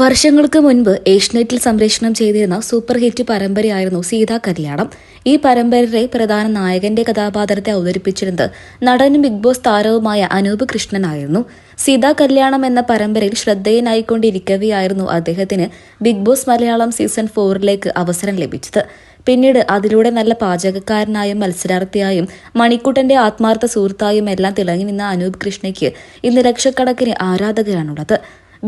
വർഷങ്ങൾക്ക് മുൻപ് ഏഷ്യനെറ്റിൽ സംപ്രേഷണം ചെയ്തിരുന്ന സൂപ്പർ ഹിറ്റ് പരമ്പരയായിരുന്നു സീതാ കല്യാണം. ഈ പരമ്പരയിലെ പ്രധാന നായകന്റെ കഥാപാത്രത്തെ അവതരിപ്പിച്ചിരുന്നത് നടനും ബിഗ് ബോസ് താരവുമായ അനൂപ് കൃഷ്ണനായിരുന്നു. സീതാ കല്യാണം എന്ന പരമ്പരയിൽ ശ്രദ്ധേയനായിക്കൊണ്ടിരിക്കവെയായിരുന്നു അദ്ദേഹത്തിന് ബിഗ് ബോസ് മലയാളം സീസൺ ഫോറിലേക്ക് അവസരം ലഭിച്ചത്. പിന്നീട് അതിലൂടെ നല്ല പാചകക്കാരനായും മത്സരാർത്ഥിയായും മണിക്കുട്ടന്റെ ആത്മാർത്ഥ സുഹൃത്തായും എല്ലാം തിളങ്ങി നിന്ന അനൂപ് കൃഷ്ണയ്ക്ക് ഇന്ന് ലക്ഷക്കണക്കിന് ആരാധകരാണുള്ളത്.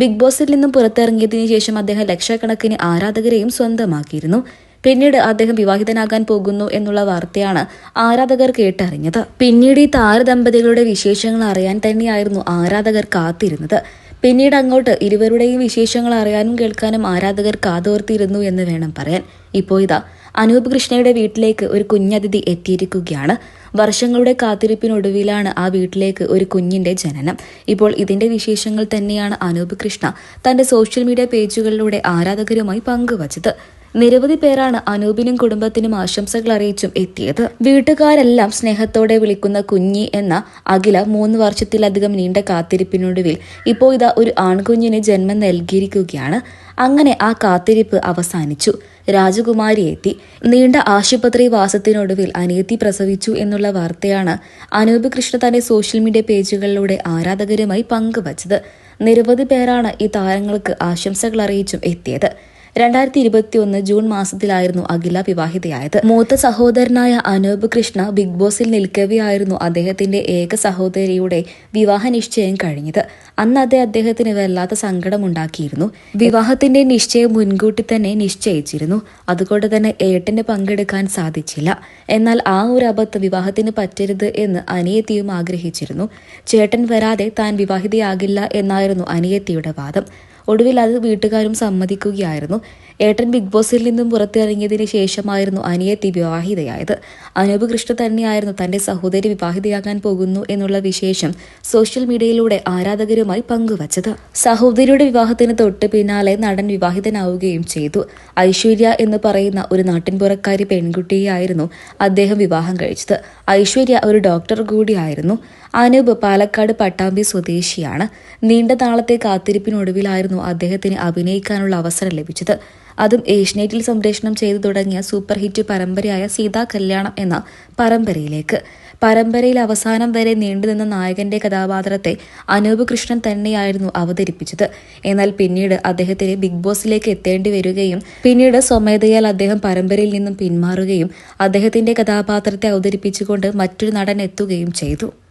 ബിഗ് ബോസിൽ നിന്നും പുറത്തിറങ്ങിയതിനു ശേഷം അദ്ദേഹം ലക്ഷക്കണക്കിന് ആരാധകരെയും സ്വന്തമാക്കിയിരുന്നു. പിന്നീട് അദ്ദേഹം വിവാഹിതനാകാൻ പോകുന്നു എന്നുള്ള വാർത്തയാണ് ആരാധകർ കേട്ടറിഞ്ഞത്. പിന്നീട് ഈ താരദമ്പതികളുടെ വിശേഷങ്ങൾ അറിയാൻ തന്നെയായിരുന്നു ആരാധകർ കാത്തിരുന്നത്. പിന്നീട് അങ്ങോട്ട് ഇരുവരുടെയും വിശേഷങ്ങൾ അറിയാനും കേൾക്കാനും ആരാധകർ കാതോർത്തിരുന്നു എന്ന് വേണം പറയാൻ. ഇപ്പോൾ ഇതാ അനൂപ് കൃഷ്ണയുടെ വീട്ടിലേക്ക് ഒരു കുഞ്ഞതിഥി എത്തിയിരിക്കുകയാണ്. വർഷങ്ങളുടെ കാത്തിരിപ്പിനൊടുവിലാണ് ആ വീട്ടിലേക്ക് ഒരു കുഞ്ഞിന്റെ ജനനം. ഇപ്പോൾ ഇതിന്റെ വിശേഷങ്ങൾ തന്നെയാണ് അനൂപ് കൃഷ്ണ തന്റെ സോഷ്യൽ മീഡിയ പേജുകളിലൂടെ ആരാധകരുമായി പങ്കുവച്ചത്. നിരവധി പേരാണ് അനൂപിനും കുടുംബത്തിനും ആശംസകൾ അറിയിച്ചും എത്തിയത്. വീട്ടുകാരെല്ലാം സ്നേഹത്തോടെ വിളിക്കുന്ന കുഞ്ഞി എന്ന അഖില മൂന്ന് വർഷത്തിലധികം നീണ്ട കാത്തിരിപ്പിനൊടുവിൽ ഇപ്പോൾ ഇതാ ഒരു ആൺകുഞ്ഞിന് ജന്മം നൽകിയിരിക്കുകയാണ്. അങ്ങനെ ആ കാത്തിരിപ്പ് അവസാനിച്ചു. രാജകുമാരി എത്തി. നീണ്ട ആശുപത്രി വാസത്തിനൊടുവിൽ അനിയത്തി പ്രസവിച്ചു എന്നുള്ള വാർത്തയാണ് അനൂപ് കൃഷ്ണ തന്റെ സോഷ്യൽ മീഡിയ പേജുകളിലൂടെ ആരാധകരുമായി പങ്കുവച്ചത്. നിരവധി പേരാണ് ഈ താരങ്ങൾക്ക് ആശംസകൾ അറിയിച്ചും എത്തിയത്. രണ്ടായിരത്തി ഇരുപത്തി ഒന്ന് ജൂൺ മാസത്തിലായിരുന്നു അഖില വിവാഹിതയായത്. മൂത്ത സഹോദരനായ അനൂപ് കൃഷ്ണ ബിഗ് ബോസിൽ നിൽക്കവെയായിരുന്നു അദ്ദേഹത്തിന്റെ ഏക സഹോദരിയുടെ വിവാഹ നിശ്ചയം കഴിഞ്ഞത്. അന്ന് അത് അദ്ദേഹത്തിന് വല്ലാത്ത സങ്കടമുണ്ടാക്കിയിരുന്നു. വിവാഹത്തിന്റെ നിശ്ചയം മുൻകൂട്ടി തന്നെ നിശ്ചയിച്ചിരുന്നു. അതുകൊണ്ട് തന്നെ ഏട്ടന് പങ്കെടുക്കാൻ സാധിച്ചില്ല. എന്നാൽ ആ ഒരു അബദ്ധം വിവാഹത്തിന് പറ്റരുത് എന്ന് അനിയത്തിയും ആഗ്രഹിച്ചിരുന്നു. ചേട്ടൻ വരാതെ താൻ വിവാഹിതയാകില്ല എന്നായിരുന്നു അനിയത്തിയുടെ വാദം. ഒടുവിൽ അത് വീട്ടുകാരും സമ്മതിക്കുകയായിരുന്നു. ഏട്ടൻ ബിഗ് ബോസിൽ നിന്നും പുറത്തിറങ്ങിയതിന് ശേഷമായിരുന്നു അനിയത്തി വിവാഹിതയായത്. അനൂപ് കൃഷ്ണ തന്നെയായിരുന്നു തന്റെ സഹോദരി വിവാഹിതയാകാൻ പോകുന്നു എന്നുള്ള വിശേഷം സോഷ്യൽ മീഡിയയിലൂടെ ആരാധകരുമായി പങ്കുവച്ചത്. സഹോദരിയുടെ വിവാഹത്തിന് തൊട്ട് പിന്നാലെ നടൻ വിവാഹിതനാവുകയും ചെയ്തു. ഐശ്വര്യ എന്ന് പറയുന്ന ഒരു നാട്ടിൻപുറക്കാരി പെൺകുട്ടിയായിരുന്നു അദ്ദേഹം വിവാഹം കഴിച്ചത്. ഐശ്വര്യ ഒരു ഡോക്ടർ കൂടിയായിരുന്നു. അനൂപ് പാലക്കാട് പട്ടാമ്പി സ്വദേശിയാണ്. നീണ്ട നാളത്തെ കാത്തിരിപ്പിനൊടുവിലായിരുന്നു അദ്ദേഹത്തിന് അഭിനയിക്കാനുള്ള അവസരം ലഭിച്ചത്. അതും ഏഷ്യനെറ്റിൽ സംപ്രേഷണം ചെയ്തു തുടങ്ങിയ സൂപ്പർ ഹിറ്റ് പരമ്പരയായ സീതാ കല്യാണം എന്ന പരമ്പരയിലേക്ക്. പരമ്പരയിൽ അവസാനം വരെ നീണ്ടുനിന്ന നായകന്റെ കഥാപാത്രത്തെ അനൂപ് കൃഷ്ണൻ തന്നെയായിരുന്നു അവതരിപ്പിച്ചത്. എന്നാൽ പിന്നീട് അദ്ദേഹത്തിന് ബിഗ് ബോസിലേക്ക് എത്തേണ്ടി വരികയും പിന്നീട് സ്വമേധയാൽ അദ്ദേഹം പരമ്പരയിൽ നിന്നും പിന്മാറുകയും അദ്ദേഹത്തിന്റെ കഥാപാത്രത്തെ അവതരിപ്പിച്ചുകൊണ്ട് മറ്റൊരു നടൻ എത്തുകയും ചെയ്തു.